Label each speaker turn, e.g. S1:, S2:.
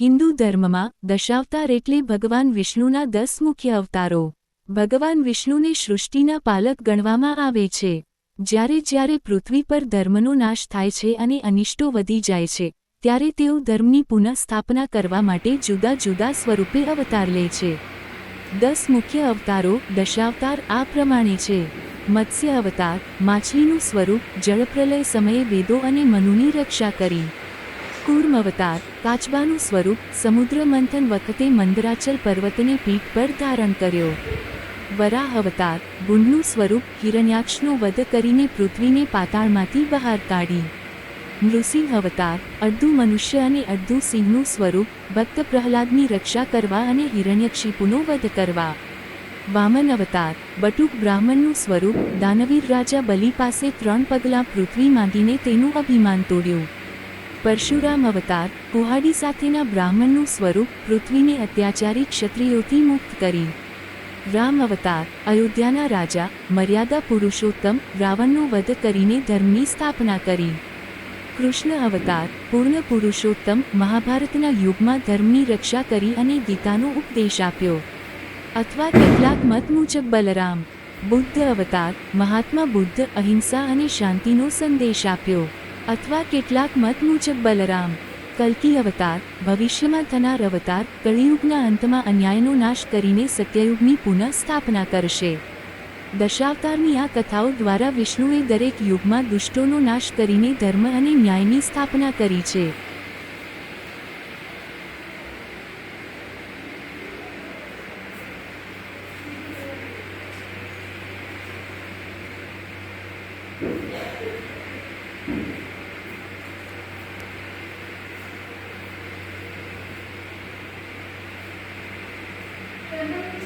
S1: હિન્દુ ધર્મમાં દશાવતાર એટલે ભગવાન વિષ્ણુના દસ મુખ્ય અવતારો. ભગવાન વિષ્ણુને સૃષ્ટિના પાલક ગણવામાં આવે છે. જ્યારે જ્યારે પૃથ્વી પર ધર્મનો નાશ થાય છે અને અનિષ્ટો વધી જાય છે, ત્યારે તેઓ ધર્મની પુનઃસ્થાપના કરવા માટે જુદા જુદા સ્વરૂપે અવતાર લે છે. દસ મુખ્ય અવતારો દશાવતાર આ પ્રમાણે છે. મત્સ્ય અવતાર, માછલીનું સ્વરૂપ, જળપ્રલય સમયે વેદો અને મનુની રક્ષા કરી. કૂર્મ અવતાર, કાચબાનું સ્વરૂપ, સમુદ્ર મંથન વખતે મંદરાચલ પર્વતને પીઠ પર ધારણ કર્યો. વરાહ અવતાર, ગુંડનું સ્વરૂપ, હિરણ્યાક્ષનો વધ કરીને પૃથ્વીને પાતાળમાંથી બહાર કાઢી. નૃસિંહ અવતાર, અડધું મનુષ્ય અને અડધું સિંહનું સ્વરૂપ, ભક્ત પ્રહલાદની રક્ષા કરવા અને હિરણ્યક્ષિપુનો વધ કરવા. વામન અવતાર, બટુક બ્રાહ્મણનું સ્વરૂપ, દાનવીર રાજા બલિ પાસે ત્રણ પગલાં પૃથ્વી માંગીને તેનું અભિમાન તોડ્યું. પરશુરામ અવતાર કુહાડી સાથેના બ્રાહ્મણનું સ્વરૂપ પૃથ્વીને અત્યાચારી ક્ષત્રિયોથી મુક્ત કરી. રામ અવતાર, અયોધ્યાના રાજા, મર્યાદા પુરુષોત્તમ, રાવણનો વધ કરીને ધર્મની સ્થાપના કરી. કૃષ્ણ અવતાર, પૂર્ણ પુરુષોત્તમ, મહાભારતના યુગમાં ધર્મની રક્ષા કરી અને ગીતાનો ઉપદેશ આપ્યો. અથવા કેટલાક મત મુજબ બલરામ, બુદ્ધ અવતાર, મહાત્મા બુદ્ધ અહિંસા અને શાંતિનો સંદેશ આપ્યો. અથવા કેટલાક મત મુજબ બલરામ, કલ્કી અવતાર, ભવિષ્યમાં થનાર અવતાર, કળિયુગના અંતમાં અન્યાયનો નાશ કરીને સત્યયુગની પુનઃ સ્થાપના કરશે. દશાવતારની આ કથાઓ દ્વારા વિષ્ણુએ દરેક યુગમાં દુષ્ટોનો નાશ કરીને ધર્મ અને ન્યાયની સ્થાપના કરી છે.
S2: Thank you.